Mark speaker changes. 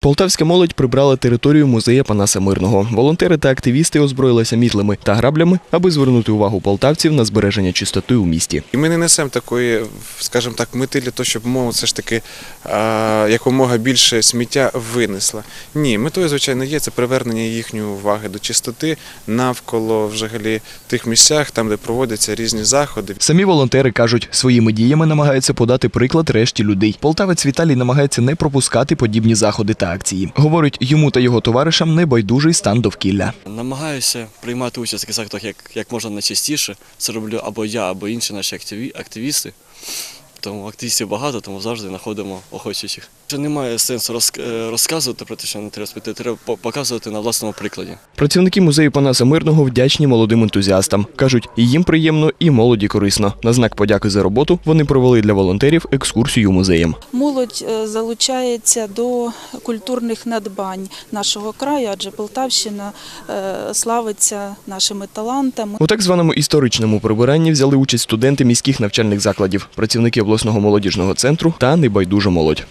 Speaker 1: Полтавська молодь прибрала територію музея Панаса Мирного. Волонтери та активісти озброїлися мітлями та граблями, аби звернути увагу полтавців на збереження чистоти у місті.
Speaker 2: І ми не несемо такої, скажімо так, мети для того, щоб мова все ж таки якомога більше сміття винесла. Ні, метою, звичайно, є це привернення їхньої уваги до чистоти навколо взагалі тих місцях, там, де проводяться різні заходи.
Speaker 1: Самі волонтери кажуть, своїми діями намагаються подати приклад решті людей. Полтавець Віталій намагається не пропускати подібні заходи та акції. Говорить, йому та його товаришам небайдужий стан довкілля.
Speaker 3: Намагаюся приймати участь в таких актах як, як можна найчастіше. Це роблю або я, або інші наші активі, активісти. Тому активістів багато, тому завжди знаходимо охочих. Що немає сенсу е, розказувати про те, що не треба спити, треба показувати на власному прикладі.
Speaker 1: Працівники музею Панаса Мирного вдячні молодим ентузіастам. кажуть, і їм приємно, і молоді корисно. На знак подяки за роботу вони провели для волонтерів екскурсію музеєм.
Speaker 4: Молодь е, залучається до культурних надбань нашого краю, адже Полтавщина е, славиться нашими талантами.
Speaker 1: У так званому історичному прибиранні взяли участь студенти міських навчальних закладів, працівники обласного молодіжного центру та небайдужа молодь.